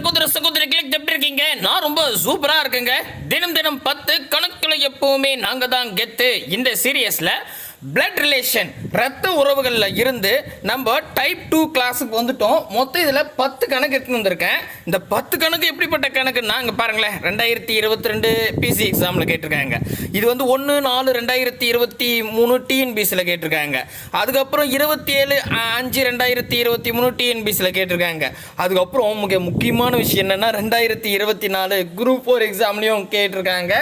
சகோதர சகோதரிகளுக்கு எப்படி இருக்கீங்க? நான் ரொம்ப சூப்பரா இருக்குங்க. தினம் தினம் பத்து கணக்குல எப்பவுமே நாங்க தான் கெத்து. இந்த சீரியஸ்ல பிளட் ரிலேஷன் ரத்த உறவுகளில் இருந்து நம்ம டைப் டூ கிளாஸுக்கு வந்துட்டோம். மொத்தம் இதில் பத்து கணக்கு எடுத்துன்னு வந்திருக்கேன். இந்த பத்து கணக்கு எப்படிப்பட்ட கணக்கு நாங்கள் பாருங்களேன். ரெண்டாயிரத்தி இருபத்தி ரெண்டு பிசி எக்ஸாமில் கேட்டிருக்காங்க. இது வந்து ஒன்று நாலு ரெண்டாயிரத்தி இருபத்தி மூணு டிஎன்பிசியில் கேட்டிருக்காங்க. அதுக்கப்புறம் இருபத்தி ஏழு அஞ்சு ரெண்டாயிரத்தி இருபத்தி மூணு டிஎன்பிசியில் கேட்டிருக்காங்க. அதுக்கப்புறம் மிக முக்கியமான விஷயம் என்னென்னா ரெண்டாயிரத்தி இருபத்தி நாலு குரூப் ஃபோர் எக்ஸாம்லேயும் கேட்டிருக்காங்க.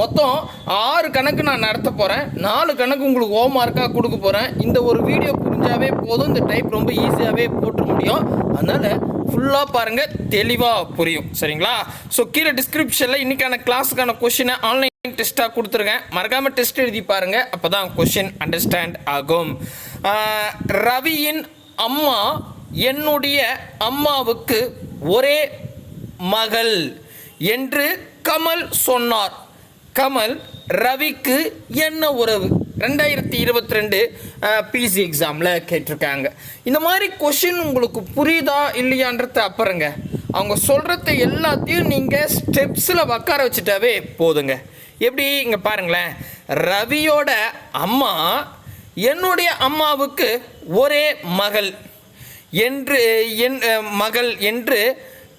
மொத்தம் ஆறு கணக்கு நான் நடத்த போகிறேன் நாலு கணக்கு உங்களுக்கு ஹோம் ஒர்க்காக கொடுக்க போகிறேன் இந்த ஒரு வீடியோ புரிஞ்சாவே போதும். இந்த டைப் ரொம்ப ஈஸியாகவே போட்டு முடியும். அதனால் ஃபுல்லாக பாருங்கள் தெளிவாக புரியும். சரிங்களா? ஸோ கீழே டிஸ்கிரிப்ஷனில் இன்றைக்கான கிளாஸுக்கான கொஷினை ஆன்லைன் டெஸ்ட்டாக கொடுத்துருக்கேன். மறக்காமல் டெஸ்ட் எழுதி பாருங்கள் அப்போ தான் கொஷின் அண்டர்ஸ்டாண்ட் ஆகும் ரவியின் அம்மா என்னுடைய அம்மாவுக்கு ஒரே மகள் என்று கமல் சொன்னார். கமல் ரவிக்கு என்ன உறவு? ரெண்டாயிரத்தி இருபத்தி ரெண்டு பிசி எக்ஸாமில் கேட்டிருக்காங்க. இந்த மாதிரி கொஷின் உங்களுக்கு புரியுதா இல்லையான்றது அப்புறங்க. அவங்க சொல்கிறத எல்லாத்தையும் நீங்கள் ஸ்டெப்ஸில் உட்கார வச்சுட்டாவே போதுங்க. எப்படி? இங்கே பாருங்களேன். ரவியோட அம்மா என்னுடைய அம்மாவுக்கு ஒரே மகள் என்று என் மகள் என்று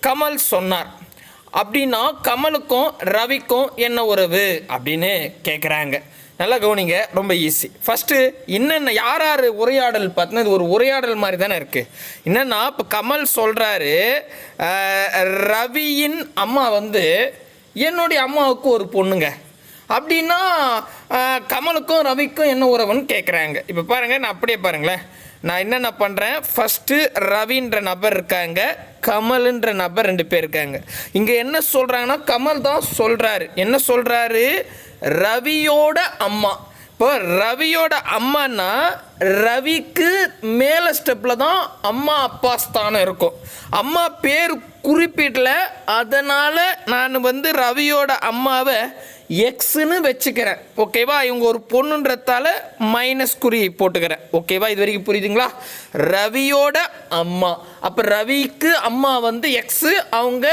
கமல் சொன்னார். அப்படின்னா கமலுக்கும் ரவிக்கும் என்ன உறவு? அப்படின்னு கேட்குறாங்க நல்லா கவனிங்க ரொம்ப ஈஸி ஃபஸ்ட்டு என்னென்ன யார் யார் உரையாடல் பார்த்தீங்கன்னா இது ஒரு உரையாடல் மாதிரி தானே இருக்குது என்னென்னா இப்போ கமல் சொல்கிறாரு ரவியின் அம்மா வந்து என்னுடைய அம்மாவுக்கு ஒரு பொண்ணுங்க. அப்படின்னா கமலுக்கும் ரவிக்கும் என்ன உறவுன்னு கேட்குறாங்க இப்போ பாருங்கள் நான் அப்படியே பாருங்களேன். நான் என்னென்ன பண்ணுறேன் ஃபஸ்ட்டு ரவின்ற நபர் இருக்காங்க கமலுன்ற நபர் ரெண்டு பேர் இருக்காங்க. இங்கே என்ன சொல்கிறாங்கன்னா கமல் தான் சொல்கிறாரு என்ன சொல்கிறாரு ரவியோட அம்மா. இப்போ ரவியோட அம்மானா ரவிக்கு மேலே ஸ்டெப்பில் தான் அம்மா அப்பா ஸ்தானம் இருக்கும். அம்மா பேர் குறிப்பிடல. அதனால் நான் வந்து ரவியோட அம்மாவை எக்ஸ்னு வச்சுக்கிறேன். ஓகேவா இவங்க ஒரு பொண்ணுன்றதால மைனஸ் குறி போட்டுக்கிறேன். ஓகேவா இது வரைக்கும் புரியுதுங்களா? ரவியோட அம்மா. அப்போ ரவிக்கு அம்மா வந்து எக்ஸு அவங்க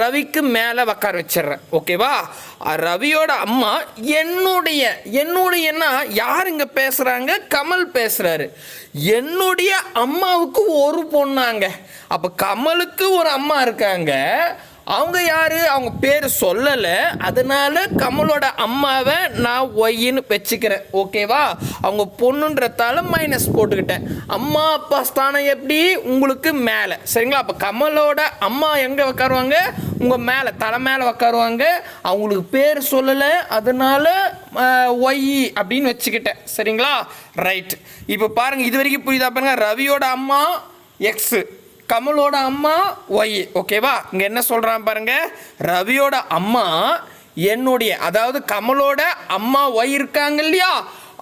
ரவிக்கு மேலே உக்கார வச்சிடுறேன். ஓகேவா ரவியோட அம்மா என்னுடைய என்னுடையன்னா யார் இங்கே பேசுகிறாங்க கமல் பேசுகிறாரு என்னுடைய அம்மாவுக்கு ஒரு பொண்ணாங்க. அப்போ கமலுக்கு ஒரு அம்மா இருக்காங்க. அவங்க யாரு? அவங்க பேர் சொல்லலை. அதனால கமலோட அம்மாவை நான் ஒய்ன்னு வச்சுக்கிறேன். ஓகேவா? அவங்க பொண்ணுன்றதால மைனஸ் போட்டுக்கிட்டேன். அம்மா அப்பா ஸ்தானம் எப்படி? உங்களுக்கு மேலே. சரிங்களா? அப்போ கமலோட அம்மா எங்கே உட்காருவாங்க உங்கள் மேலே தலை மேலே உட்காருவாங்க அவங்களுக்கு பேர் சொல்லலை. அதனால ஒய் அப்படின்னு வச்சுக்கிட்டேன். சரிங்களா? ரைட் இப்போ பாருங்கள் இது வரைக்கும் புரியுதா பாருங்க. ரவியோட அம்மா எக்ஸு கமலோட அம்மா ஒய் ஓகேவா இங்கே என்ன சொல்கிறான் பாருங்கள் ரவியோட அம்மா என்னுடைய அதாவது கமலோட அம்மா ஒய் இருக்காங்க இல்லையா?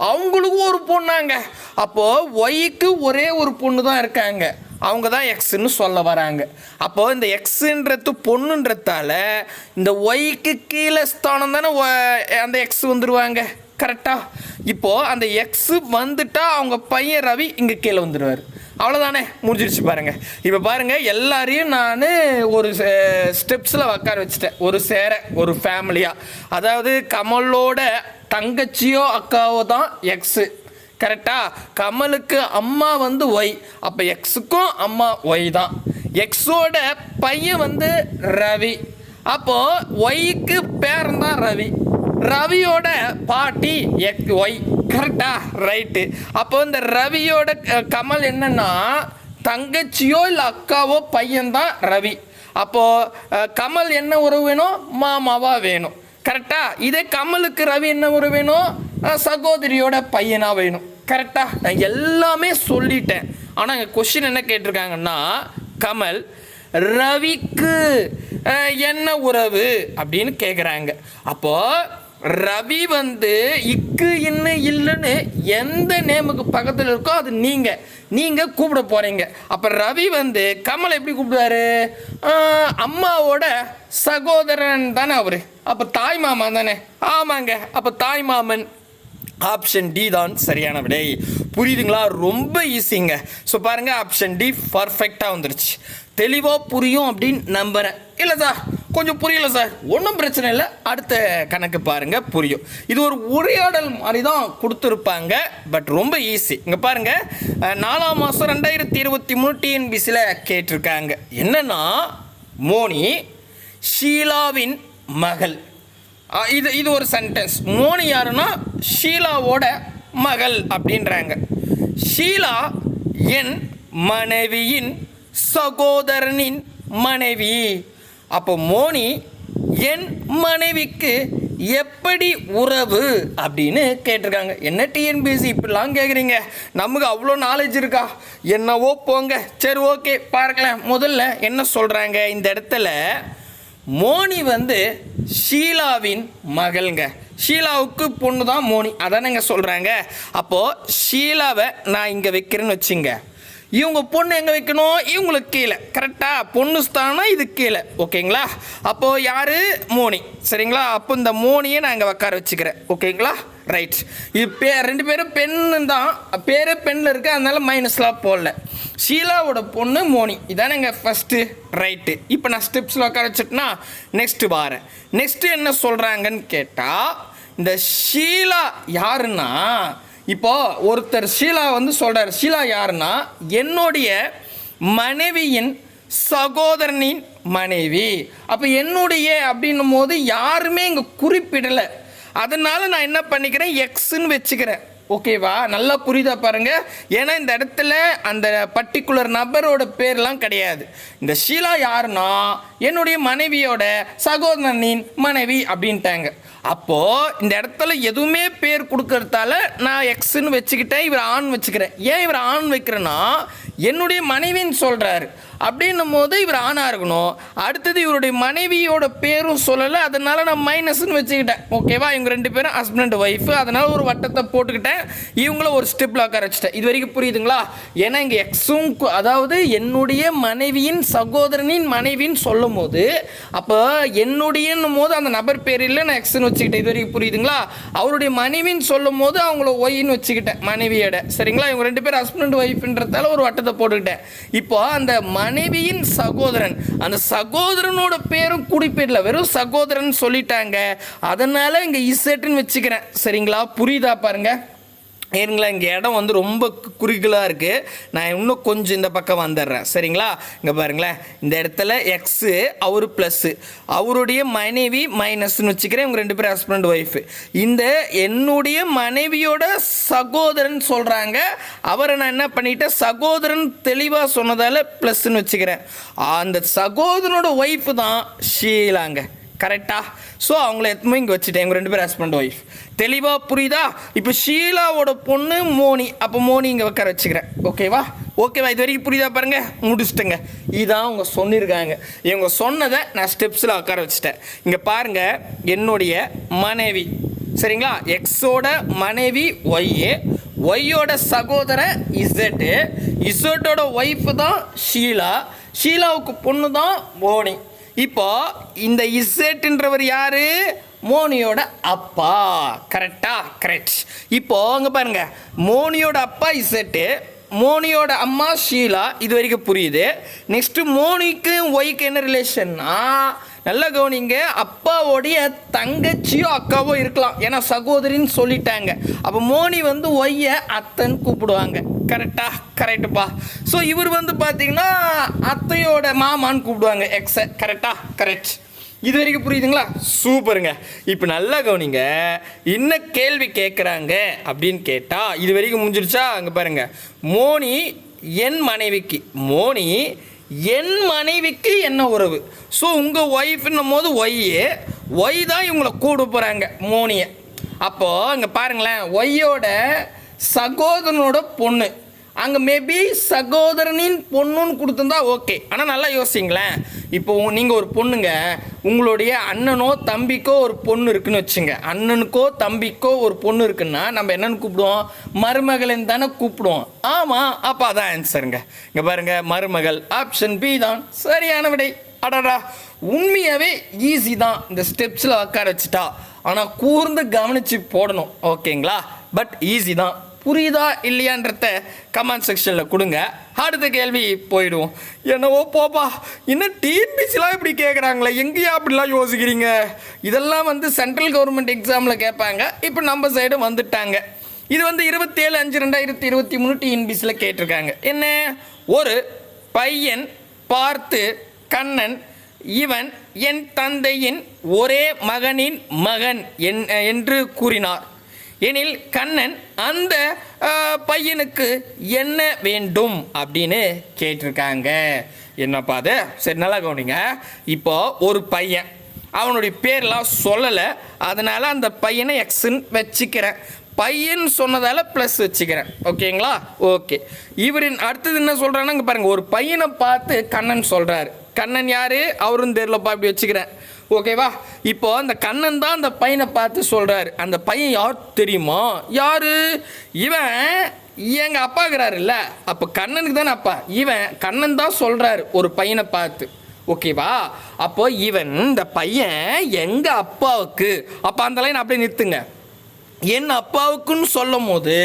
அவங்களுக்கும் ஒரு பொண்ணாங்க. அப்போது ஒய்க்கு ஒரே ஒரு பொண்ணு தான் இருக்காங்க. அவங்க தான் எக்ஸுன்னு சொல்ல வராங்க. அப்போது இந்த எக்ஸுன்றது பொண்ணுன்றதால இந்த ஒய்க்கு கீழே ஸ்தானம் தானே ஒ- அந்த எக்ஸ் வந்துடுவாங்க கரெக்டாக இப்போது அந்த எக்ஸு வந்துட்டால் அவங்க பையன் ரவி இங்கே கீழே வந்துடுவார் அவ்வளோதானே முடிஞ்சிருச்சு பாருங்கள் இப்போ பாருங்கள் எல்லாரையும் நான் ஒரு ஸ்டெப்ஸில் உட்கார வச்சுட்டேன். ஒரு சேர ஒரு ஃபேமிலியாக அதாவது கமலோட தங்கச்சியோ அக்காவோ தான் எக்ஸு கரெக்டாக கமலுக்கு அம்மா வந்து ஒய் அப்போ எக்ஸுக்கும் அம்மா ஒய் தான். எக்ஸோட பையன் வந்து ரவி. அப்போது ஒய்க்கு பேரன் தான் ரவி. ரவியோட பாட்டி எக் ஒய் கரெக்டா ரைட்டு அப்போ இந்த ரவியோட கமல் என்னன்னா தங்கச்சியோ இல்லை அக்காவோ பையன்தான் ரவி. அப்போது கமல் என்ன உறவு வேணும்? மாமாவாக வேணும். கரெக்டா இதே கமலுக்கு ரவி என்ன உறவு வேணும்? சகோதரியோட பையனாக வேணும். கரெக்டா நான் எல்லாமே சொல்லிட்டேன். ஆனால் இங்கே கொஷின் என்ன கேட்டிருக்காங்கன்னா கமல் ரவிக்கு என்ன உறவு? அப்படின்னு கேட்குறாங்க அப்போது ரவி வந்து இக்கு இன்னு இல்லைன்னு எந்த நேமுக்கு பக்கத்தில் இருக்கோ அது நீங்கள் நீங்கள் கூப்பிட போகிறீங்க அப்போ ரவி வந்து கமல் எப்படி கூப்பிடுவாரு? அம்மாவோட சகோதரன் தானே அவர். அப்போ தாய் மாமன் தானே. ஆமாங்க. அப்போ தாய் மாமன் ஆப்ஷன் டி தான் சரியான விடை. புரியுதுங்களா? ரொம்ப ஈஸிங்க ஸோ பாருங்கள் ஆப்ஷன் டி பர்ஃபெக்டாக வந்துருச்சு. தெளிவாக புரியும் அப்படின்னு நம்புகிறேன் இல்லை சார் கொஞ்சம் புரியல சார் ஒன்றும் பிரச்சனை இல்லை. அடுத்த கணக்கு பாருங்க புரியும். இது ஒரு உரையாடல் மாதிரி தான் கொடுத்துருப்பாங்க பட் ரொம்ப ஈஸி இங்கே பாருங்க நாலாம் மாதம் ரெண்டாயிரத்தி இருபத்தி மூணு டிஎன்பிசியில் கேட்டிருக்காங்க. என்னன்னா மோனி ஷீலாவின் மகள். இது இது ஒரு சென்டென்ஸ் மோனி யாருன்னா ஷீலாவோட மகள் அப்படின்றாங்க. ஷீலா என் மனைவியின் சகோதரனின் மனைவி. அப்போ மோனி என் மனைவிக்கு எப்படி உறவு? அப்படின்னு கேட்டிருக்காங்க. என்ன டிஎன்பிஎஸ்சி இப்படிலாம் கேட்குறீங்க நமக்கு அவ்வளோ நாலேஜ் இருக்கா? என்னவோ போங்க. சரி ஓகே பார்க்கலாம். முதல்ல என்ன சொல்கிறாங்க இந்த இடத்துல மோனி வந்து ஷீலாவின் மகள்ங்க. ஷீலாவுக்கு பொண்ணு தான் மோனி. அதானேங்க சொல்கிறாங்க அப்போது ஷீலாவை நான் இங்கே வைக்கிறேன்னு வச்சுங்க. இவங்க பொண்ணு எங்கே வைக்கணும்? இவங்களுக்கு கீழே. கரெக்டாக பொண்ணு ஸ்தானம் இது கீழே. ஓகேங்களா அப்போது யார்? மோனி. சரிங்களா? அப்போ இந்த மோனியை நான் இங்கே உட்கார வச்சுக்கிறேன். ஓகேங்களா ரைட் இது ரெண்டு பேரும் பெண்ணு தான். பேரே பெண்ணில் இருக்குது அதனால மைனஸ்லாம் போடல. ஷீலாவோட பொண்ணு மோனி. இதானே எங்கள் ஃபஸ்ட்டு ரைட்டு இப்போ நான் ஸ்டெப்ஸில் உட்கார வச்சுட்டுனா நெக்ஸ்ட்டு வாரேன். நெக்ஸ்ட்டு என்ன சொல்கிறாங்கன்னு கேட்டால் இந்த ஷீலா யாருன்னா இப்போ ஒருத்தர் ஷீலா வந்து சொல்கிறார் ஷீலா யாருன்னா என்னுடைய மனைவியின் சகோதரனின் மனைவி. அப்போ என்னுடைய அப்படின்னும் போது யாருமே இங்கே குறிப்பிடலை. அதனால் நான் என்ன பண்ணிக்கிறேன் எக்ஸுன்னு வச்சுக்கிறேன். ஓகேவா? நல்லா புரியுதா பாருங்க. ஏன்னா இந்த இடத்துல அந்த பர்டிகுலர் நபரோட பேர்லாம் கிடையாது. இந்த ஷீலா யாருன்னா என்னுடைய மனைவியோட சகோதரனின் மனைவி அப்படின்ட்டாங்க. அப்போது இந்த இடத்துல எதுவுமே பேர் கொடுக்கறதால நான் எக்ஸ்ன்னு வச்சுக்கிட்டேன் இவர் ஆண் வச்சுக்கிறேன். ஏன் இவர் ஆண் வைக்கிறேன்னா என்னுடைய மனைவின்னு சொல்கிறாரு அப்படின்னும் போது இவர் ஆணாக இருக்கணும். அடுத்தது இவருடைய மனைவியோட பேரும் சொல்லலை. அதனால நான் மைனஸ்ன்னு வச்சுக்கிட்டேன். ஓகேவா இவங்க ரெண்டு பேரும் ஹஸ்பண்ட் ஒய்ஃபு அதனால ஒரு வட்டத்தை போட்டுக்கிட்டேன். இவங்கள ஒரு ஸ்டெப்பில் உட்கார வச்சுட்டேன் இது வரைக்கும் புரியுதுங்களா? ஏன்னா இங்கே எக்ஸும் அதாவது என்னுடைய மனைவியின் சகோதரனின் மனைவின்னு சொல்லும் போது அப்போ என்னுடையன்னும் போது அந்த நபர் பேர் இல்லை. நான் எக்ஸ்ன்னு வச்சுக்கிட்டேன். இது வரைக்கும் புரியுதுங்களா? அவருடைய மனைவின்னு சொல்லும் போது அவங்கள ஒய்ன்னு வச்சுக்கிட்டேன். மனைவியோட. சரிங்களா? இவங்க ரெண்டு பேரும் ஹஸ்பண்ட் ஒய்ஃப்ன்றதால ஒரு வட்டத்தை போட்டுக்கிட்டேன். இப்போ அந்த மனைவியின் சகோதரன். அந்த சகோதரனோட பேரும் குறிப்பிடல. வெறும் சகோதரன் சொல்லிட்டாங்க. அதனால இங்க இசட்டுன்னு வச்சுக்கிறேன். சரிங்களா? புரியுதா பாருங்க? ஏனுங்களா இங்கே இடம் வந்து ரொம்ப குறுகலாக இருக்குது நான் இன்னும் கொஞ்சம் இந்த பக்கம் வந்துடுறேன். சரிங்களா? இங்கே பாருங்களேன். இந்த இடத்துல எக்ஸு அவர் ப்ளஸ்ஸு அவருடைய மனைவி மைனஸ்னு வச்சுக்கிறேன். இவங்க ரெண்டு பேரும் ஹஸ்பண்ட் ஒய்ஃபு இந்த என்னுடைய மனைவியோட சகோதரன் சொல்கிறாங்க அவரை நான் என்ன பண்ணிட்டேன்? சகோதரன் தெளிவாக சொன்னதால் ப்ளஸ்ன்னு வச்சுக்கிறேன். அந்த சகோதரனோட ஒய்ஃபு தான் ஷீலாங்க. கரெக்டாக ஸோ அவங்கள எத்தமே இங்கே வச்சுட்டேன். எங்கள் ரெண்டு பேரும் ஹஸ்பண்ட் ஒய்ஃப் தெளிவாக புரியுதா? இப்போ ஷீலாவோட பொண்ணு மோனி. அப்போ மோனி இங்கே உட்கார வச்சுக்கிறேன். ஓகேவா ஓகேவா இது வரைக்கும் புரியுதா பாருங்க? முடிச்சுட்டுங்க. இதான் அவங்க சொல்லியிருக்காங்க. இவங்க சொன்னதை நான் ஸ்டெப்ஸில் உட்கார வச்சுட்டேன். இங்கே பாருங்கள் என்னுடைய மனைவி. சரிங்களா? எக்ஸோட மனைவி ஒய்யே ஒய்யோட சகோதரன் இசட்டு இசட்டோட ஒய்ஃபு தான் ஷீலா. ஷீலாவுக்கு பொண்ணு தான் மோனி. இப்போ இந்த இசேட்டுன்றவர் யாரு? மோனியோட அப்பா. கரெக்டா கரெக்ட் இப்போ அங்க பாருங்க. மோனியோட அப்பா இசட்டு மோனியோட அம்மா ஷீலா இது வரைக்கும் புரியுது. நெக்ஸ்ட் மோனிக்கு ஒய்க்கு என்ன ரிலேஷன்னா நல்லா கவனிங்க அப்பாவோடைய தங்கச்சியோ அக்காவோ இருக்கலாம். ஏன்னா சகோதரின்னு சொல்லிட்டாங்க. அப்போ மோனி வந்து ஒய்ய அத்தன் கூப்பிடுவாங்க. கரெக்டா கரெக்டுப்பா ஸோ இவர் வந்து பார்த்தீங்கன்னா அத்தையோட மாமான்னு கூப்பிடுவாங்க எக்ஸ கரெக்டா கரெக்ட் இது வரைக்கும் புரியுதுங்களா? சூப்பருங்க இப்போ நல்லா கவனிங்க. என்ன கேள்வி கேட்குறாங்க அப்படின்னு கேட்டால் இது வரைக்கும் முடிஞ்சிருச்சா? அங்கே பாருங்க. மோனி என் மனைவிக்கு. மோனி என் மனைவிக்கு என்ன உறவு? ஸோ உங்கள் ஒய்ஃப்னும் போது ஒய்யே ஒய் தான் இவங்களை கூட போகிறாங்க மோனியை. அப்போது அங்கே பாருங்களேன் ஒய்யோட சகோதரனோட பொண்ணு. அங்கே மேபி சகோதரனின் பொண்ணுன்னு கொடுத்துருந்தா ஓகே ஆனால் நல்லா யோசிங்களேன். இப்போ நீங்கள் ஒரு பொண்ணுங்க உங்களுடைய அண்ணனோ தம்பிக்கோ ஒரு பொண்ணு இருக்குன்னு வச்சுங்க. அண்ணனுக்கோ தம்பிக்கோ ஒரு பொண்ணு இருக்குன்னா நம்ம என்னன்னு கூப்பிடுவோம்? மருமகளின் தானே கூப்பிடுவோம். ஆமாம் அப்போ அதான் ஆன்சருங்க இங்கே பாருங்க மருமகள். ஆப்ஷன் பி தான். சரியான விடை. அடடா. உண்மையாகவே ஈஸி தான். இந்த ஸ்டெப்ஸில் உட்கார வச்சுட்டா. ஆனால் கூர்ந்து கவனித்து போடணும். ஓகேங்களா பட் ஈஸி தான். புரியுதா இல்லையான்றத கமெண்ட் செக்ஷனில் கொடுங்க. அடுத்த கேள்வி போயிடுவோம் என்னவோ போப்பா இன்னும் டிஎன்பிசிலாம் இப்படி கேட்குறாங்களே எங்கேயா அப்படிலாம் யோசிக்கிறீங்க? இதெல்லாம் வந்து சென்ட்ரல் கவர்மெண்ட் எக்ஸாமில் கேட்பாங்க. இப்போ நம்ம சைடு வந்துட்டாங்க. இது வந்து இருபத்தேழு அஞ்சு ரெண்டாயிரத்தி இருபத்தி மூணு டிஎன்பிசியில் கேட்டிருக்காங்க. என்ன? ஒரு பையன் பார்த்து கண்ணன் இவன் என் தந்தையின் ஒரே மகனின் மகன் என்- என்று கூறினார். எனில் கண்ணன் அந்த பையனுக்கு என்ன வேண்டும் அப்படின்னு கேட்டிருக்காங்க. என்னப்பா அது? சரி நல்லா கவனிங்க. இப்போ ஒரு பையன். அவனுடைய பேர்லாம் சொல்லலை. அதனால் அந்த பையனை எக்ஸுன்னு வச்சுக்கிறேன். பையன் சொன்னதால் ப்ளஸ் வச்சுக்கிறேன். ஓகேங்களா? ஓகே. இவரின் அடுத்தது என்ன சொல்கிறான்னா இங்கே பாருங்கள் ஒரு பையனை பார்த்து கண்ணன் சொல்கிறாரு கண்ணன் யார்? அவரும் தெரியலப்பா அப்படி வச்சுக்கிறேன். ஓகேவா இப்போ அந்த கண்ணன் தான் அந்த பையனை பார்த்து சொல்கிறாரு அந்த பையன் யார் தெரியுமா? யார்? இவன் எங்கள் அப்பா இருக்கிறாருல்ல அப்போ கண்ணனுக்கு தானே அப்பா. இவன் கண்ணன் தான் சொல்கிறாரு ஒரு பையனை பார்த்து. ஓகேவா அப்போ இவன் இந்த பையன் எங்கள் அப்பாவுக்கு அப்போ அந்த லைன் அப்படியே நிறுத்துங்க. என் அப்பாவுக்குன்னு சொல்லும் போது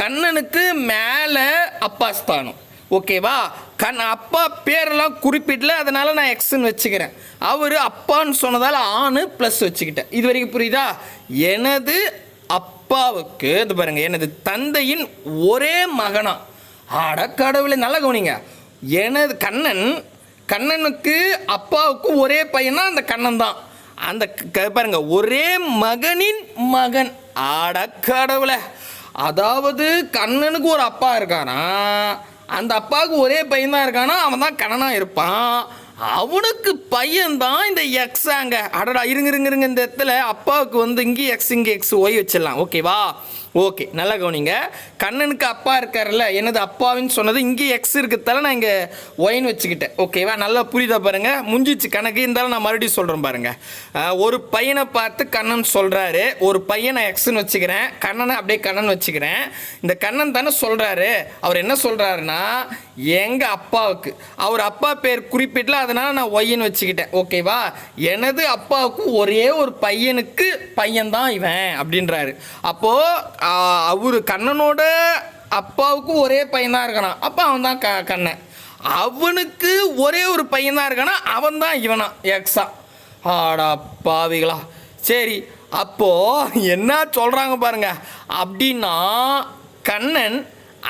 கண்ணனுக்கு மேலே அப்பா ஸ்தானம். ஓகேவா? கண் அப்பா பேரெல்லாம் குறிப்பிடல அதனால நான் எக்ஸ்ன்னு வச்சுக்கிறேன். அவர் அப்பான்னு சொன்னதால் ஆணு ப்ளஸ் வச்சுக்கிட்டேன். இது வரைக்கும் புரியுதா? எனது அப்பாவுக்கு இது பாருங்க எனது தந்தையின் ஒரே மகனா? ஆட கடவுளை நல்லா கவனிங்க. எனது கண்ணன் கண்ணனுக்கு அப்பாவுக்கு ஒரே பையனா அந்த கண்ணன் தான். அந்த க- பாருங்க ஒரே மகனின் மகன். ஆட கடவுளை. அதாவது கண்ணனுக்கு ஒரு அப்பா இருக்கானா? அந்த அப்பாவுக்கு ஒரே பையன் தான் இருக்கானா? அவன் தான் கணனாக இருப்பான். அவனுக்கு பையன் தான் இந்த அங்கே. அடடா இருங்க இருங்க இருங்க இந்த இடத்துல அப்பாவுக்கு வந்து இங்கே எக்ஸ் இங்கே எக்ஸ் ஒய் வச்சிடலாம். ஓகேவா ஓகே நல்லா கவனிங்க. கண்ணனுக்கு அப்பா இருக்கார்ல எனது அப்பாவின்னு சொன்னது இங்கே எக்ஸ் இருக்கிறதால நான் இங்கே ஒயின் வச்சுக்கிட்டேன். ஓகேவா நல்லா புரியுதா பாருங்க. முடிஞ்சிச்சு கணக்கு. இருந்தாலும் நான் மறுபடியும் சொல்கிறேன் பாருங்க. ஒரு பையனை பார்த்து கண்ணன் சொல்கிறாரு ஒரு பையனை எக்ஸ்ன்னு வச்சுக்கிறேன். கண்ணனை அப்படியே கண்ணன் வச்சுக்கிறேன். இந்த கண்ணன் தானே சொல்கிறாரு அவர் என்ன சொல்கிறாருன்னா எங்கள் அப்பாவுக்கு. அவர் அப்பா பேர் குறிப்பிடல அதனால் நான் ஒய்ன்னு வச்சுக்கிட்டேன். ஓகேவா எனது அப்பாவுக்கு ஒரே ஒரு பையனுக்கு பையன் தான் இவன் அப்படின்றாரு. அப்போது அவர் கண்ணனோட அப்பாவுக்கு ஒரே பையனாக இருக்கணும் அப்போ அவன் தான் க கண்ணன். அவனுக்கு ஒரே ஒரு பையனாக தான் இருக்கானா? அவன் தான் இவனா எக்ஸா. ஆடா பாவிகளா. சரி அப்போது என்ன சொல்கிறாங்க பாருங்க. அப்படின்னா கண்ணன்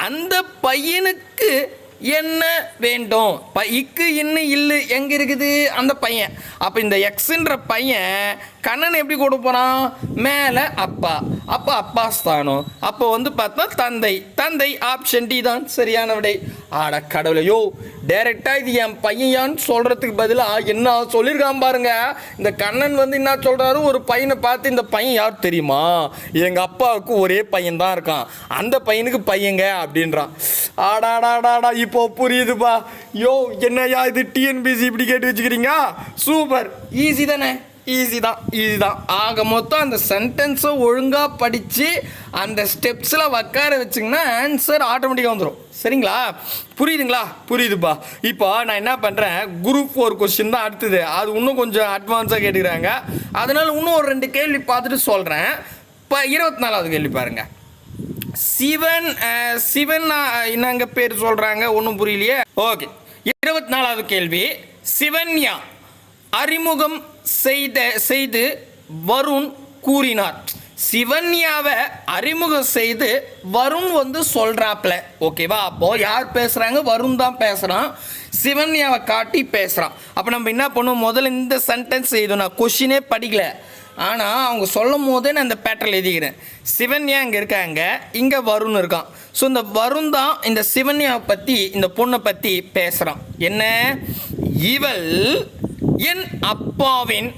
அந்த பையனுக்கு என்ன வேண்டும்? ப இக்கு இன்னும் இல்லு எங்கே இருக்குது? அந்த பையன். அப்போ இந்த எக்ஸுன்ற பையன் கண்ணன் எப்படி கொடுப்போறான் மேலே அப்பா. அப்போ அப்பா ஸ்தானம். அப்போ வந்து பார்த்தா தந்தை. தந்தை ஆப்ஷன் டி தான். சரியான விடை. ஆட கடவுளையோ டேரெக்டாக இது என் பையன் சொல்கிறதுக்கு பதிலாக என்ன சொல்லியிருக்கான் பாருங்க. இந்த கண்ணன் வந்து என்ன சொல்கிறாரு ஒரு பையனை பார்த்து இந்த பையன் யார் தெரியுமா? எங்கள் அப்பாவுக்கு ஒரே பையன் தான் இருக்கான். அந்த பையனுக்கு பையங்க அப்படின்றான். ஆடாடாடாடா இப்போ புரியுதுப்பா. யோ என்னய்யா இது டிஎன்பிசி இப்படி கேட்டு வச்சுக்கிறீங்க? சூப்பர் ஈஸி தானே? ஈஸி தான் ஈஸி தான். ஆக மொத்தம் அந்த சென்டென்ஸை ஒழுங்காக படித்து அந்த ஸ்டெப்ஸில் உட்கார வச்சிங்கன்னா ஆன்சர் ஆட்டோமேட்டிக்காக வந்துடும் சரிங்களா? புரியுதுங்களா? புரியுதுப்பா. இப்போ நான் என்ன பண்ணுறேன் குரூப் ஃபோர் கொஸ்டின் தான் அடுத்தது. அது இன்னும் கொஞ்சம் அட்வான்ஸாக கேட்டுக்கிறாங்க. அதனால் இன்னும் ஒரு ரெண்டு கேள்வி பார்த்துட்டு சொல்கிறேன் இப்போ இருபத்தி நாலாவது கேள்வி பாருங்கள் சிவன் சிவன் என்னங்க பேர் சொல்றாங்க? ஒன்றும் புரியலையே. ஓகே. இருபத்தி நாலாவது கேள்வி. சிவன்யா அறிமுகம் செய்த செய்து வருண் கூறினார். சிவன்யாவை அறிமுகம் செய்து வருண் வந்து சொல்கிறாப்ல ஓகேவா? அப்போ யார் பேசுகிறாங்க வருண் தான் பேசுகிறான் சிவன்யாவை காட்டி பேசுகிறான் அப்போ நம்ம என்ன பண்ணுவோம்? முதல்ல இந்த சென்டென்ஸ் எழுதும் நான் கொஷினே படிக்கலை. ஆனால் அவங்க சொல்லும் போதே நான் இந்த பேட்டர்ல எழுதிக்கிறேன். சிவன்யா இங்கே இருக்காங்க. இங்கே வருண் இருக்கான். ஸோ இந்த வருண் தான் இந்த சிவன்யாவை பற்றி இந்த பொண்ணை பற்றி பேசுகிறான் என்ன? இவள் என் அப்பாவின்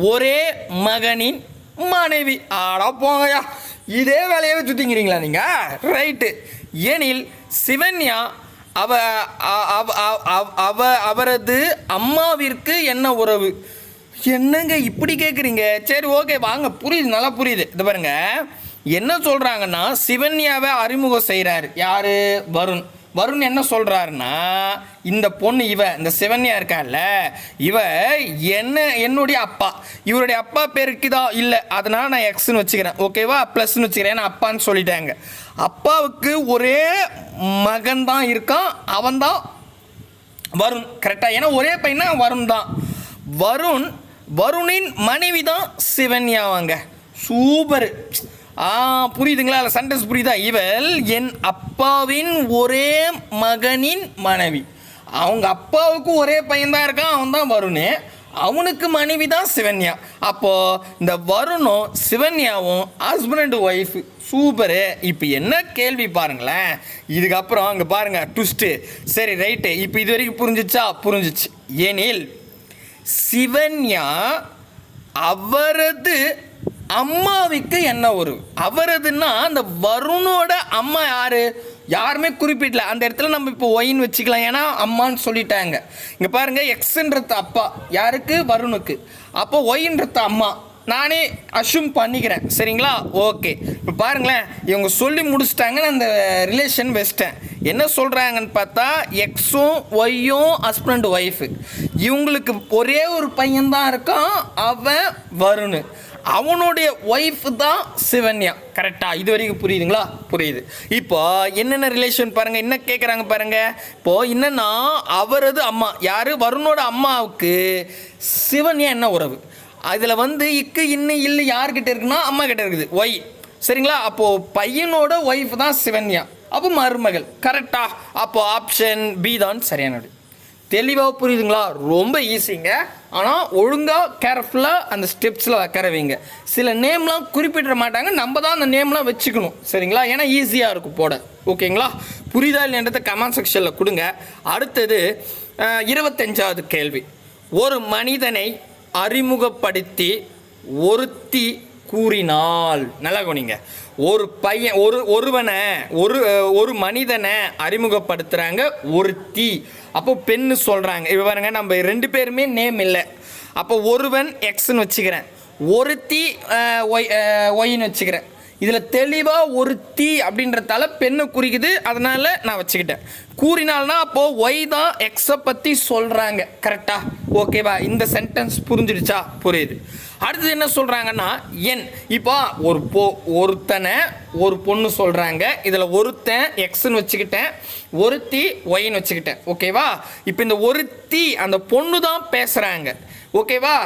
ஒரே மகனின் மனைவி. ஆடா போங்கயா இதே வேலையை சுற்றிங்கிறீங்களா நீங்கள் ரைட்டு எனில் சிவன்யா அவ அவ- அவ- அவ- அவ அவரது அம்மாவிற்கு என்ன உறவு? என்னங்க இப்படி கேட்குறீங்க சரி ஓகே வாங்க. புரியுது நல்லா புரியுது. இது பாருங்க. என்ன சொல்கிறாங்கன்னா சிவன்யாவை அறிமுகம் செய்கிறாரு யார்? வருண். வருண் என்ன சொல்கிறாருன்னா இந்த பொண்ணு இவ இந்த சிவன்யா இருக்கால இவ என்ன என்னுடைய அப்பா. இவருடைய அப்பா பேருக்குதா இல்லை. அதனால் நான் எக்ஸ்னு வச்சுக்கிறேன். ஓகேவா ப்ளஸ்னு வச்சுக்கிறேன். ஏன்னா அப்பான்னு சொல்லிட்டாங்க. அப்பாவுக்கு ஒரே மகன் தான் இருக்கான். அவன் தான் வருண். கரெக்டாக ஏன்னா ஒரே பையனா வருண் தான். வருண் வருணின் மனைவி தான் சிவன்யாவாங்க. சூப்பர். ஆ புரியுதுங்களா? இல்லை சென்டென்ஸ் புரியுதா? இவள் என் அப்பாவின் ஒரே மகனின் மனைவி. அவங்க அப்பாவுக்கும் ஒரே பையன்தான் இருக்கான் அவன் தான் வருணே. அவனுக்கு மனைவி தான் சிவன்யா. அப்போது இந்த வருணும் சிவன்யாவும் ஹஸ்பண்ட் அண்ட் ஒய்ஃப் சூப்பரு. இப்போ என்ன கேள்வி பாருங்களேன். இதுக்கப்புறம் அங்கே பாருங்கள் ட்விஸ்ட்டு சரி ரைட்டு இப்போ இது வரைக்கும் புரிஞ்சிச்சா? புரிஞ்சிச்சு. ஏனில் சிவன்யா அவரது அம்மாவுக்கு என்ன ஒரு? அவரதுன்னா அந்த வருணோட அம்மா யாரு? யாருமே குறிப்பிடல. அந்த இடத்துல நம்ம இப்போ ஒயின் வச்சுக்கலாம். ஏன்னா அம்மான்னு சொல்லிட்டாங்க. இங்கே பாருங்க எக்ஸ்ன்றது அப்பா. யாருக்கு? வருணுக்கு. அப்போ ஒயின்றது அம்மா. நானே அஷ்யூம் பண்ணிக்கிறேன். சரிங்களா? ஓகே இப்போ பாருங்களேன். இவங்க சொல்லி முடிச்சிட்டாங்கன்னு அந்த ரிலேஷன் வச்சிட்டேன். என்ன சொல்கிறாங்கன்னு பார்த்தா எக்ஸும் ஒய்யும் ஹஸ்பண்ட் ஒய்ஃபு இவங்களுக்கு ஒரே ஒரு பையன்தான் இருக்கான். அவன் வருண். அவனுடைய ஒய்ஃப் தான் சிவன்யா. கரெக்டாக இது வரைக்கும் புரியுதுங்களா? புரியுது. இப்போ என்னென்ன ரிலேஷன் பாருங்கள் என்ன கேட்குறாங்க பாருங்கள் இப்போது என்னென்னா அவரது அம்மா. யார்? வருணோட அம்மாவுக்கு சிவன்யா என்ன உறவு? அதில் வந்து இக்கு இன்னும் இல்லை யார்கிட்ட இருக்குன்னா அம்மா கிட்ட இருக்குது. ஒய் சரிங்களா? அப்போது பையனோட ஒய்ஃப் தான் சிவன்யா. அப்போ மருமகள். கரெக்டா அப்போ ஆப்ஷன் பி தான் சரியானது. தெளிவாக புரியுதுங்களா? ரொம்ப ஈஸிங்க ஆனால் ஒழுங்காக கேர்ஃபுல்லாக அந்த ஸ்டெப்ஸில் வைக்கிற வைங்க. சில நேம்லாம் குறிப்பிட மாட்டாங்க. நம்ம தான் அந்த நேம்லாம் வச்சுக்கணும். சரிங்களா? ஏன்னா ஈஸியாக இருக்கும் போட. ஓகேங்களா? புரியுதா இல்லைன்றத கமெண்ட் செக்ஷனில் கொடுங்க. அடுத்தது இருபத்தஞ்சாவது கேள்வி. ஒரு மனிதனை அறிமுகப்படுத்தி ஒருத்தி கூறினாள். நல்லா கவனிங்க. ஒரு பையன் ஒரு ஒருவனை ஒரு ஒரு மனிதனை அறிமுகப்படுத்துகிறாங்க ஒருத்தி. அப்போ பெண்ணு சொல்கிறாங்க இப்போ பாருங்க நம்ம ரெண்டு பேருமே நேம் இல்லை. அப்போ ஒருவன் எக்ஸ்ன்னு வச்சுக்கிறேன். ஒருத்தி ஒய் அஹ், ஒய்ன்னு வச்சுக்கிறேன். இதில் தெளிவாக ஒருத்தி அப்படின்றதால பெண்ணை குறிக்குது. அதனால நான் வச்சுக்கிட்டேன். கூறினால்னா அப்போது ஒய் தான் எக்ஸை பற்றி சொல்கிறாங்க கரெக்டாக ஓகேவா இந்த சென்டென்ஸ் புரிஞ்சிடுச்சா? புரியுது. அடுத்தது என்ன சொல்கிறாங்கன்னா என் இப்போ ஒரு பொ ஒருத்தனை ஒரு பொண்ணு சொல்கிறாங்க இதில் ஒருத்தன் எக்ஸ்ன்னு வச்சுக்கிட்டேன். ஒருத்தி ஒய்ன்னு வச்சுக்கிட்டேன். ஓகேவா இப்போ இந்த ஒருத்தி அந்த பொண்ணு தான் பேசுகிறாங்க ஓகேவா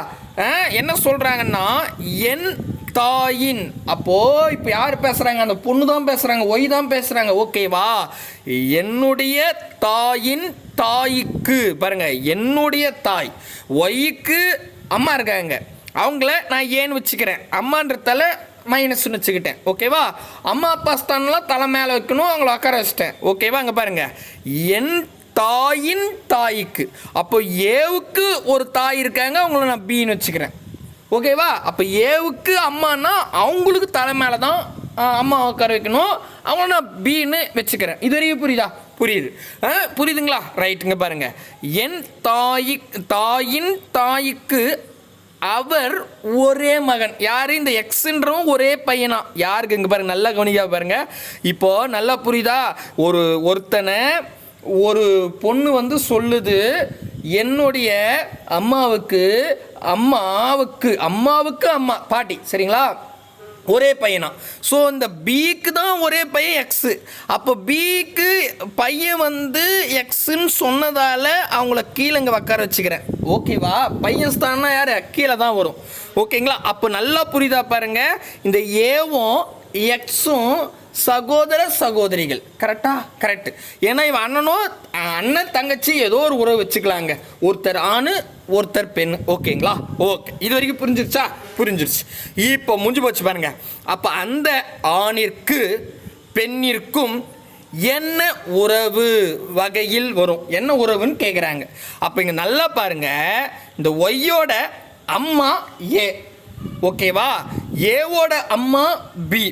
என்ன சொல்கிறாங்கன்னா என் தாயின். அப்போ இப்போ யார் பேசுகிறாங்க அந்த பொண்ணு தான் பேசுகிறாங்க ஒய் தான் பேசுகிறாங்க ஓகேவா என்னுடைய தாயின் தாய்க்கு பாருங்க என்னுடைய தாய். ஒய்க்கு அம்மா இருக்காங்க. அவங்கள நான் ஏன்னு வச்சுக்கிறேன். அம்மான்றதால மைனஸ்னு வச்சுக்கிட்டேன். ஓகேவா அம்மா அப்பா ஸ்தானம்லாம் தலை மேலே வைக்கணும் அவங்கள உட்கார வச்சிட்டேன். ஓகேவா அங்கே பாருங்க. என் தாயின் தாய்க்கு. அப்போ ஏவுக்கு ஒரு தாய் இருக்காங்க அவங்கள நான் பின்னு வச்சுக்கிறேன். ஓகேவா? அப்போ ஏவுக்கு அம்மானா அவங்களுக்கு தலை மேலே தான் அம்மா உட்கார வைக்கணும். அவங்கள நான் பின்னு வச்சுக்கிறேன். இது வரையும் புரியுதா? புரியுது. ஆ, புரியுதுங்களா? ரைட்டுங்க பாருங்க. என் தாயி தாயின் தாய்க்கு அவர் ஒரே மகன். யார்? இந்த எக்ஸுன்றவும் ஒரே பையனா? யாருக்கு? இங்கே பாருங்க நல்லா கவனிக்கா பாருங்க. இப்போ நல்லா புரியுதா? ஒரு ஒருத்தனை ஒரு பொண்ணு வந்து சொல்லுது என்னுடைய அம்மாவுக்கு அம்மாவுக்கு அம்மாவுக்கு அம்மா பாட்டி சரிங்களா? ஒரே பையனா. ஸோ இந்த பிக்கு தான் ஒரே பையன் எக்ஸு அப்போ பிக்கு பையன் வந்து எக்ஸுன்னு சொன்னதால் அவங்கள கீழே இங்கே உட்கார வச்சுக்கிறேன். ஓகேவா பையன் ஸ்தானா யார்? கீழே தான் வரும். ஓகேங்களா அப்போ நல்லா புரியுதா பாருங்கள் இந்த ஏவும் எக்ஸும் சகோதர சகோதரிகள். கரெக்டா கரெக்ட் ஏன்னா இவன் அண்ணனோ அண்ணன் தங்கச்சி ஏதோ ஒரு உறவு வச்சுக்கலாங்க. ஒருத்தர் ஆணு ஒருத்தர் பெண். ஓகேங்களா? ஓகே. இது வரைக்கும் புரிஞ்சிருச்சா? புரிஞ்சிருச்சு. இப்போ முடிஞ்சு போச்சு பாருங்க. அப்போ அந்த ஆணிற்கு பெண்ணிற்கும் என்ன உறவு வகையில் வரும்? என்ன உறவுன்னு கேட்குறாங்க அப்போ இங்கே நல்லா பாருங்க. இந்த ஒய்யோட அம்மா ஏ ஓகேவா ஏவோட அம்மா பி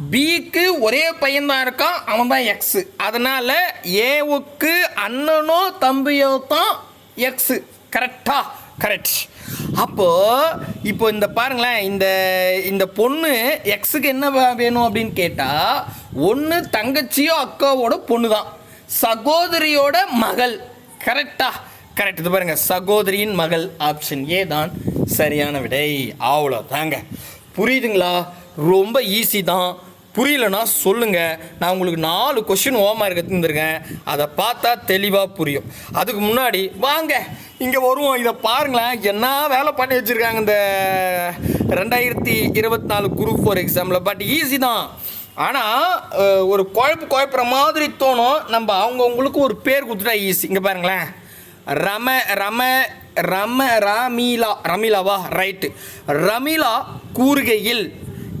பிக்கு ஒரே பையன்தான் இருக்கான் அவன் தான் எக்ஸு அதனால் ஏவுக்கு அண்ணனோ தம்பியோ தான் எக்ஸு கரெக்டா கரெக்ட் அப்போது இப்போ இந்த பாருங்களேன் இந்த இந்த பொண்ணு எக்ஸுக்கு என்ன வேணும் அப்படின்னு கேட்டால் ஒன்று தங்கச்சியோ அக்காவோட பொண்ணு தான் சகோதரியோட மகள். கரெக்டா கரெக்ட் இது பாருங்கள் சகோதரியின் மகள் ஆப்ஷன் ஏ தான் சரியான விடை. அவ்வளோதாங்க புரியுதுங்களா? ரொம்ப ஈஸி தான். புரியலனா சொல்லுங்க. நான் உங்களுக்கு நாலு கொஷின் ஓமா இருக்க தந்துருக்கேன். அதை பார்த்தா தெளிவாக புரியும். அதுக்கு முன்னாடி வாங்க இங்கே வருவோம். இதை பாருங்களேன். என்ன வேலை பண்ணி வச்சுருக்காங்க இந்த ரெண்டாயிரத்தி இருபத்தி நாலு குரூப் ஃபோர் எக்ஸாமில் பட் ஈஸி தான். ஆனால் ஒரு குழப்பு குழப்புற மாதிரி தோணும். நம்ம அவங்கவுங்களுக்கு ஒரு பேர் கொடுத்துட்டா ஈஸி இங்கே பாருங்களேன். ரம ரம ரம ரமீலா. ரமீலாவா? ரைட்டு ரமீலா கூறுகையில்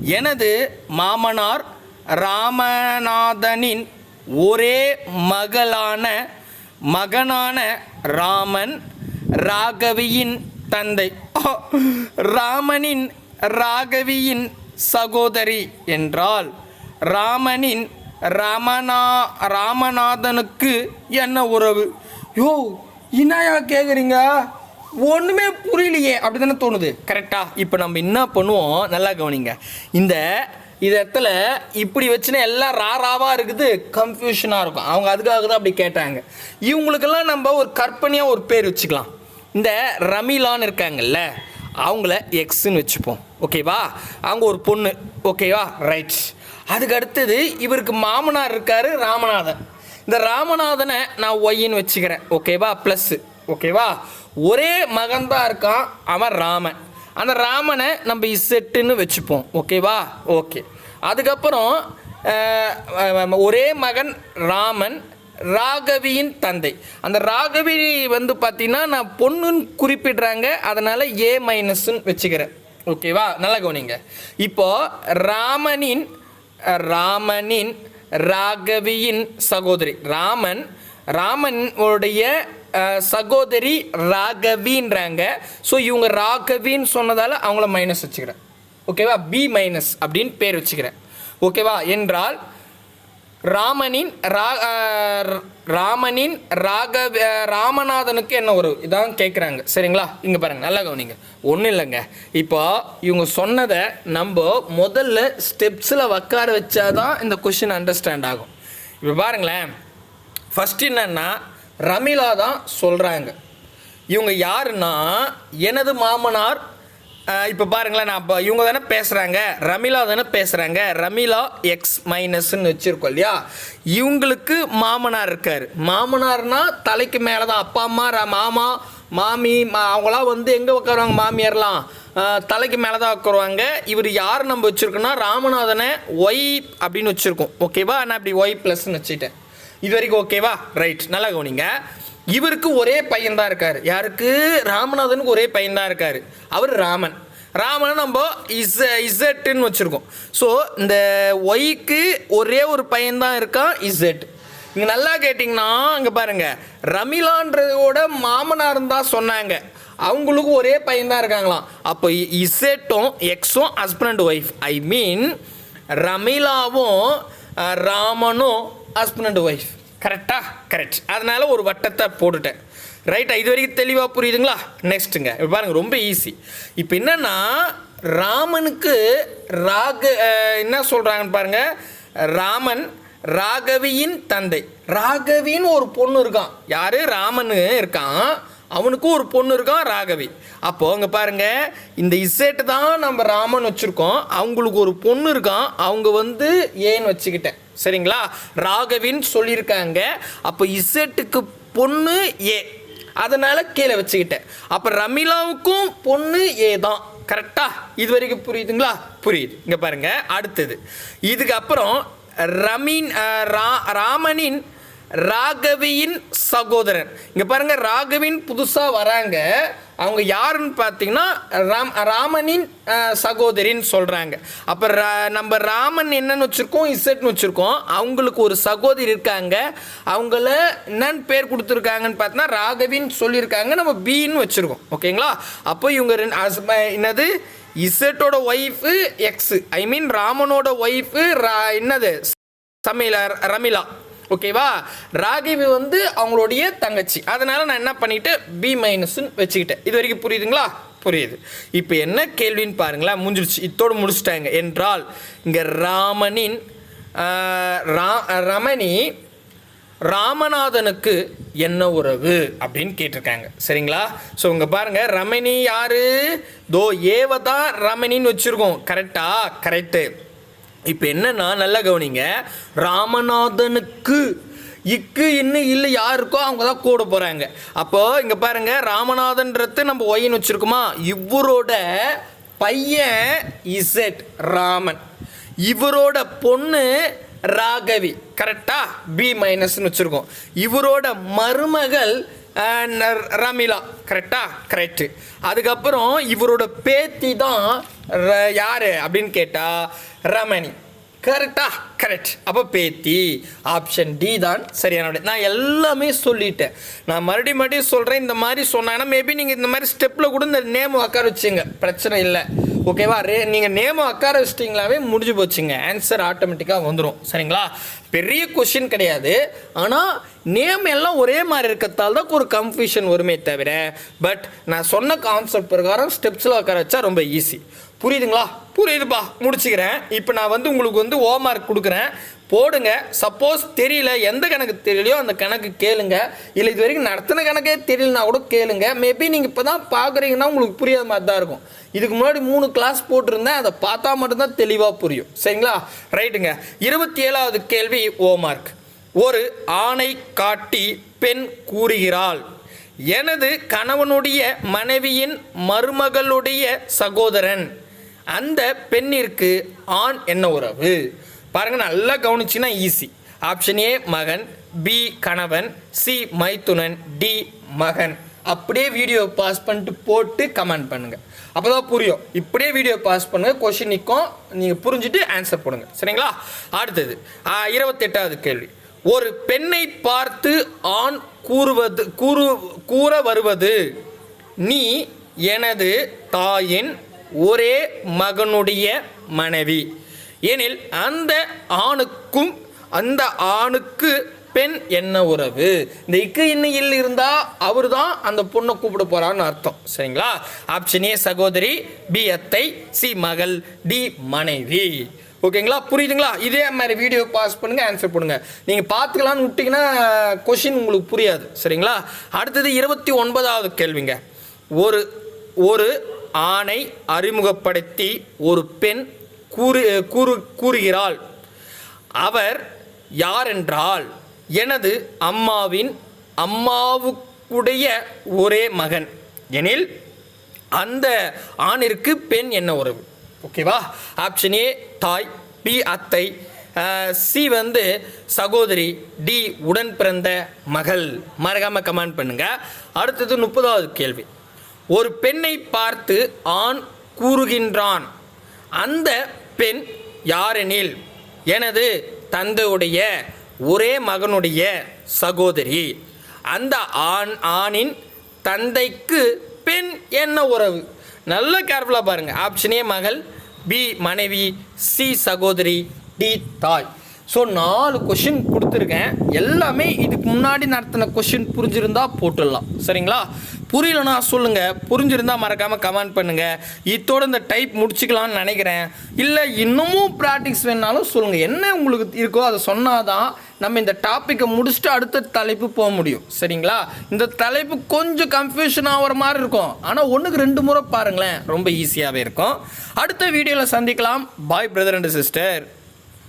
எனது மாமனார் ராமநாதனின் ஒரே மகளான மகனான ராமன் ராகவியின் தந்தை. ராமனின் ராகவியின் சகோதரி என்றால் ராமனின் ராமனா ராமநாதனுக்கு என்ன உறவு? யோ என்னையா கேட்குறீங்க ஒன்றுமே புரியலையே அப்படி தானே தோணுது கரெக்டாக இப்போ நம்ம என்ன பண்ணுவோம்? நல்லா கவனிங்க. இந்த இந்த இடத்துல இப்படி வச்சுன்னா எல்லாம் ராராவாக இருக்குது கன்ஃபியூஷனாக இருக்கும். அவங்க அதுக்காக தான் அப்படி கேட்டாங்க. இவங்களுக்கெல்லாம் நம்ம ஒரு கற்பனையாக ஒரு பேர் வச்சுக்கலாம். இந்த ரமீலான்னு இருக்காங்கல்ல அவங்கள எக்ஸ்ன்னு வச்சுப்போம். ஓகேவா அவங்க ஒரு பொண்ணு. ஓகேவா ரைட் அதுக்கு அடுத்தது இவருக்கு மாமனார் இருக்காரு ராமநாதன். இந்த ராமநாதனை நான் ஒய்ன்னு வச்சுக்கிறேன். ஓகேவா ப்ளஸ்ஸு ஓகேவா ஒரே மகன் தான் இருக்கான் அவன் ராமன். அந்த ராமனை நம்ம இசெட்டுன்னு வச்சுப்போம். ஓகேவா? ஓகே. அதுக்கப்புறம் ஒரே மகன் ராமன் ராகவியின் தந்தை. அந்த ராகவி வந்து பார்த்தீங்கன்னா நான் பொண்ணுன்னு குறிப்பிடுறாங்க. அதனால் ஏ மைனஸ்ன்னு வச்சுக்கிறேன். ஓகேவா? நல்லா கவனிங்க. இப்போ ராமனின் ராமனின் ராகவியின் சகோதரி. ராமன் ராமனுடைய சகோதரி ராகவின்றாங்க. ஸோ இவங்க ராகவின்னு சொன்னதால் அவங்கள மைனஸ் வச்சுக்கிறேன். ஓகேவா பி மைனஸ் அப்படின்னு பேர் வச்சுக்கிறேன். ஓகேவா என்றால் ராமனின் ரா ராமனின் ராகவ ராமநாதனுக்கு என்ன ஒரு இதான் கேட்குறாங்க சரிங்களா? இங்கே பாருங்க நல்லா கவனிங்க. ஒன்றும் இல்லைங்க. இப்போ இவங்க சொன்னதை நம்ம முதல்ல ஸ்டெப்ஸில் உக்கார வச்சாதான் இந்த கொஷின் அண்டர்ஸ்டாண்ட் ஆகும். இப்போ பாருங்களேன். ஃபஸ்ட் என்னன்னா ரமிளா தான் சொல்கிறாங்க இவங்க யாருன்னா எனது மாமனார் இப்போ பாருங்களேன் நான் இப்போ இவங்க தானே பேசுகிறாங்க ரமிளா தானே பேசுகிறாங்க ரமிளா எக்ஸ் மைனஸ்ன்னு வச்சுருக்கோம் இல்லையா? இவங்களுக்கு மாமனார் இருக்கார். மாமனார்னால் தலைக்கு மேலே தான் அப்பா அம்மா ர- மாமா மாமி மா அவங்களாம் வந்து எங்கே உட்காருவாங்க மாமியார்லாம்? தலைக்கு மேலே தான் உட்காருவாங்க. இவர் யார் நம்ம வச்சுருக்கோன்னா ராமநாதனை ஒய் அப்படின்னு வச்சுருக்கோம். ஓகேவா நான் இப்படி ஒய் ப்ளஸ்ன்னு வச்சுட்டேன் இது வரைக்கும் ஓகேவா ரைட் நல்லா கவனிங்க. இவருக்கு ஒரே பையன் தான் இருக்கார். யாருக்கு? ராமநாதனுக்கு ஒரே பையன் தான் இருக்கார். அவர் ராமன். ராமனை நம்ம இஸ் இசட்டுன்னு வச்சுருக்கோம். ஸோ இந்த ஒய்க்கு ஒரே ஒரு பையன் தான் இருக்கான் இசட் இங்கே நல்லா கேட்டிங்கன்னா இங்கே பாருங்க. ரமிலான்றதோட மாமனார் தான் சொன்னாங்க. அவங்களுக்கும் ஒரே பையன் தான் இருக்காங்களாம். அப்போ இசட்டும் எக்ஸும் ஹஸ்பண்ட் ஒய்ஃப் ஐ மீன் ரமிலாவும் ராமனும் ஹஸ்பண்ட் ஒய்ஃப் கரெக்டா கரெக்ட் அதனால ஒரு வட்டத்தை போட்டுட்டேன். ரைட்டா இது வரைக்கும் தெளிவாக புரியுதுங்களா? நெக்ஸ்ட்டுங்க இப்போ பாருங்க ரொம்ப ஈஸி இப்போ என்னன்னா ராமனுக்கு ராக என்ன சொல்கிறாங்கன்னு பாருங்க? ராமன் ராகவியின் தந்தை. ராகவின்னு ஒரு பொண்ணு இருக்கான். யாரு? ராமனு இருக்கான். அவனுக்கும் ஒரு பொண்ணு இருக்கான் ராகவி. அப்போ அங்கே பாருங்கள் இந்த இசேட்டு தான் நம்ம ராமன் வச்சுருக்கோம். அவங்களுக்கு ஒரு பொண்ணு இருக்கான் அவங்க வந்து ஏன்னு வச்சுக்கிட்டேன். சரிங்களா? ராகவின்னு சொல்லியிருக்காங்க. அப்போ இசேட்டுக்கு பொண்ணு ஏ. அதனால் கீழே வச்சுக்கிட்டேன். அப்போ ரமிலாவுக்கும் பொண்ணு ஏ தான். கரெக்டாக இது வரைக்கும் புரியுதுங்களா? புரியுது. இங்கே பாருங்கள் அடுத்தது. இதுக்கப்புறம் ரமின் ரமீன் ரா ராமனின் ராகவியின் சகோதரன் இங்கே பாருங்க ராகவின் புதுசாக வராங்க. அவங்க யாருன்னு பார்த்தீங்கன்னா ராம் ராமனின் சகோதரின்னு சொல்கிறாங்க அப்போ ரா நம்ம ராமன் என்னன்னு வச்சுருக்கோம் இசட்னு வச்சுருக்கோம். அவங்களுக்கு ஒரு சகோதரி இருக்காங்க. அவங்கள என்னன்னு பேர் கொடுத்துருக்காங்கன்னு பார்த்தோன்னா ராகவின்னு சொல்லியிருக்காங்க. நம்ம பின்னு வச்சுருக்கோம். ஓகேங்களா? அப்போ இவங்க ரெண்டு என்னது? இசட்டோட ஒய்ஃபு எக்ஸு. ஐ மீன் ராமனோட ஒய்ஃபு என்னது? சமையல ரமிலா ஓகேவா ராகிவி வந்து அவங்களுடைய தங்கச்சி. அதனால நான் என்ன பண்ணிட்டேன் பி மைனஸ்ன்னு வச்சுக்கிட்டேன். இது வரைக்கும் புரியுதுங்களா? புரியுது. இப்போ என்ன கேள்வின்னு பாருங்களேன் முடிஞ்சிருச்சு. இத்தோடு முடிச்சிட்டாங்க. என்றால் இங்கே ராமனின் ரா ரமணி ராமநாதனுக்கு என்ன உறவு? அப்படின்னு கேட்டிருக்காங்க. சரிங்களா? ஸோ இங்கே பாருங்கள் ரமணி யாரு? தோ ஏவதா ரமணின்னு வச்சுருக்கோம். கரெக்டா கரெக்டு இப்போ என்னன்னா நல்லா கவனிங்க. ராமநாதனுக்கு இக்கு இன்னும் இல்லை யாருக்கோ அவங்க தான் கூட போகிறாங்க அப்போ இங்கே பாருங்க ராமநாதன்றது நம்ம ஒயின்னு வச்சுருக்கோமா? இவரோட பையன் இசட் ராமன். இவரோட பொண்ணு ராகவி. கரெக்டாக பி மைனஸ்னு வச்சுருக்கோம். இவரோட மருமகள் ரமிலா ந- கரெக்டா கரெக்டு அதுக்கப்புறம் இவரோட பேத்தி தான் ர- அப்படின்னு கேட்டால் ரமணி. கரெக்டா கரெக்ட் அப்போ பேத்தி ஆப்ஷன் டி தான் சரியான விடை. நான் எல்லாமே சொல்லிட்டேன். நான் மறுபடியும் மறுபடியும் சொல்கிறேன் இந்த மாதிரி சொன்னாங்கன்னா மேபி நீங்கள் இந்த மாதிரி ஸ்டெப்பில் கூட இந்த நேம் உட்கார வச்சுங்க. பிரச்சனை இல்லை. ஓகேவா ரே நீங்கள் நேம் உட்கார வச்சிட்டிங்களாவே முடிஞ்சு போச்சுங்க. ஆன்சர் ஆட்டோமேட்டிக்காக வந்துடும் சரிங்களா? பெரிய கொஷின் கிடையாது. ஆனால் நேம் எல்லாம் ஒரே மாதிரி இருக்கிறதால தான் ஒரு கன்ஃபியூஷன் வருமே தவிர பட் நான் சொன்ன கான்செப்ட் பிரகாரம் ஸ்டெப்ஸில் உட்கார வச்சா ரொம்ப ஈஸி புரியுதுங்களா? புரியுதுப்பா முடிச்சுக்கிறேன். இப்போ நான் வந்து உங்களுக்கு வந்து ஹோம்ஒர்க் கொடுக்குறேன். போடுங்க. சப்போஸ் தெரியல எந்த கணக்கு தெரியலையோ அந்த கணக்கு கேளுங்க. இல்லை இது வரைக்கும் நடத்தின கணக்கே தெரியலனா கூட கேளுங்க. மேபி நீங்கள் இப்போ தான் பார்க்குறீங்கன்னா உங்களுக்கு புரியாத மாதிரி தான் இருக்கும். இதுக்கு முன்னாடி மூணு கிளாஸ் போட்டிருந்தேன். அதை பார்த்தா மட்டும்தான் தெளிவாக புரியும். சரிங்களா? ரைட்டுங்க இருபத்தி ஏழாவது கேள்வி ஹோம்ஒர்க் ஒரு ஆணை காட்டி பெண் கூறுகிறாள். எனது கணவனுடைய மனைவியின் மருமகளுடைய சகோதரன். அந்த பெண்ணிற்கு ஆண் என்ன உறவு? பாருங்க நல்லா கவனிச்சின்னா ஈஸி ஆப்ஷன் ஏ மகன். பி கணவன். சி மைத்துனன். டி மகன். அப்படியே வீடியோ பாஸ் பண்ணிட்டு போட்டு கமெண்ட் பண்ணுங்க. அப்பதான் புரியும். இப்படியே வீடியோ பாஸ் பண்ணுங்க கொஷின் நிற்கும் நீங்கள் புரிஞ்சுட்டு ஆன்சர் போடுங்க. சரிங்களா? அடுத்தது இருபத்தெட்டாவது கேள்வி. ஒரு பெண்ணை பார்த்து ஆண் கூறுவது கூறு கூற வருவது நீ எனது தாயின் ஒரே மகனுடைய மனைவி. எனில் அந்த ஆணுக்கும் அந்த ஆணுக்கு பெண் என்ன உறவு? இந்த இக்கு இன்னையில் இருந்தால் அவர் தான் அந்த பொண்ணை கூப்பிட போகிறான்னு அர்த்தம். சரிங்களா? ஆப்ஷன் ஏ சகோதரி. பி அத்தை. சி மகள். டி மனைவி. ஓகேங்களா? புரியுதுங்களா? இதே மாதிரி வீடியோ பாஸ் பண்ணுங்கள் ஆன்சர் பண்ணுங்கள் நீங்கள் பார்த்துக்கலாம்னு விட்டிங்கன்னா கொஷின் உங்களுக்கு புரியாது. சரிங்களா? அடுத்தது இருபத்தி ஒன்பதாவது கேள்விங்க. ஒரு ஒரு ஆணை அறிமுகப்படுத்தி ஒரு பெண் கூறு கூறு கூறுகிறாள். அவர் யாரென்றால் எனது அம்மாவின் அம்மாவுக்குடைய ஒரே மகன். எனில் அந்த ஆணிற்கு பெண் என்ன உறவு? ஓகேவா ஆப்ஷன் ஏ தாய். பி அத்தை. சி வந்து சகோதரி. டி உடன் பிறந்த மகள். மறக்காமல் கமெண்ட் பண்ணுங்க. அடுத்தது முப்பதாவது கேள்வி. ஒரு பெண்ணை பார்த்து ஆண் கூறுகின்றான். அந்த பெண் யாரெனில்? எனது தந்தையுடைய ஒரே மகனுடைய சகோதரி. அந்த ஆண் ஆணின் தந்தைக்கு பெண் என்ன உறவு? நல்ல கேர்ஃபுல்லாக பாருங்கள் ஆப்ஷன் ஏ மகள் பி மனைவி சி சகோதரி டி தாய். ஸோ நாலு கொஷின் கொடுத்துருக்கேன். எல்லாமே இதுக்கு முன்னாடி நடத்தின கொஷின் புரிஞ்சிருந்தா போட்டுடலாம். சரிங்களா? புரியலன்னா சொல்லுங்கள் புரிஞ்சிருந்தா மறக்காமல் கமெண்ட் பண்ணுங்கள் இத்தோட இந்த டைப் முடிச்சுக்கலாம்னு நினைக்கிறேன். இல்லை இன்னமும் ப்ராக்டிஸ் வேணாலும் சொல்லுங்கள் என்ன உங்களுக்கு இருக்கோ அதை சொன்னாதான் நம்ம இந்த டாப்பிக்கை முடிச்சுட்டு அடுத்த தலைப்பு போக முடியும். சரிங்களா? இந்த தலைப்பு கொஞ்சம் கன்ஃபியூஷன் ஆகிற மாதிரி இருக்கும். ஆனால் ஒன்றுக்கு ரெண்டு முறை பாருங்களேன். ரொம்ப ஈஸியாகவே இருக்கும். அடுத்த வீடியோவில் சந்திக்கலாம். பாய் பிரதர் அண்ட் சிஸ்டர்